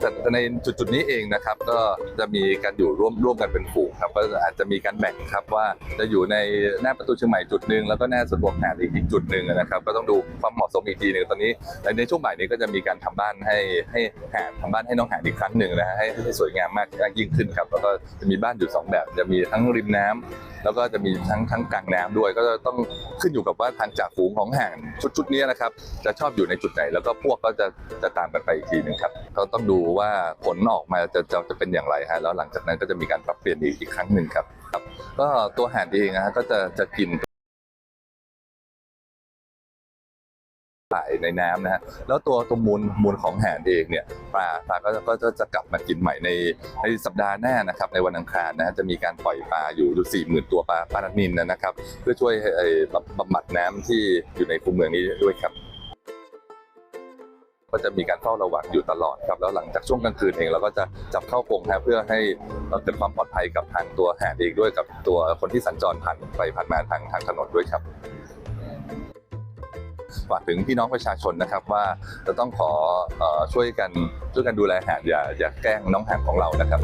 แต่ในจุดๆนี้เองนะครับ ก็จะมีการอยู่ร่วมร่วมกันเป็นฝูงครับ ก็อาจจะมีการแบ่งครับว่าจะอยู่ในหน้าประตูเชียงใหม่จุดหนึ่งแล้วก็หน้าสวนบวกหาดอีกจุดหนึ่งนะครับ ก็ต้องดูความเหมาะสมอีกทีหนึ่งตอนนี้ในช่วงบ่ายนี้ก็จะมีการทำบ้านให้ให้หาดทำบ้านให้น้องหาดอีกครั้งหนึ่งนะฮะให้ให้สวยงามมากยิ่งขึ้นครับแล้วก็จะมีบ้านอยู่สองแบบ จะมีทั้งริมน้ำ แล้วก็จะมีทั้งทั้งกลางน้ำด้วย ก็จะต้องขึ้นอยู่กับว่าทางจากฝูงของห่างชุดชุดนี้นะครับ จะชอบอยู่ในจุดไหน แล้วก็พวกก็จะจะตามกันไปอีกทีหนึ่งครับก็ต้องดูว่าผลออกมาจะจะจะเป็นอย่างไรฮะแล้วหลังจากนั้นก็จะมีการปรับเปลี่ยนอีกอีกครั้งหนึ่งครับครับ ก็ตัวห่านเองนะฮะก็จะจะกิน สายในน้ำนะฮะแล้วตัวตัวมูลมูลของแห่นเองเนี่ยปลาปลาก็ก็จะจะกลับมากินใหม่ในในสัปดาห์หน้านะครับในวันอังคารนะฮะจะมีการปล่อยปลาอยู่อยู่สี่หมื่นตัวปลาปลานินนะครับ เพื่อช่วยไอ้บำบำบัดน้ำที่อยู่ในคูเมืองนี้ด้วยครับก็จะมีการเฝ้าระวังอยู่ตลอดครับแล้วหลังจากช่วงกลางคืนเองเราก็จะจับเข้ากรงฮะเพื่อให้เราเกิดความปลอดภัยกับทางตัวแห่เองด้วยกับตัวคนที่สัญจรผ่านไปผ่านมาทางทางถนนด้วยครับ ฝากถึงพี่น้องประชาชนนะครับว่าจะต้องขออช่วยกันช่วยกันดูแลหาดอย่าอย่าแกล้งน้องหานของเรานะครับ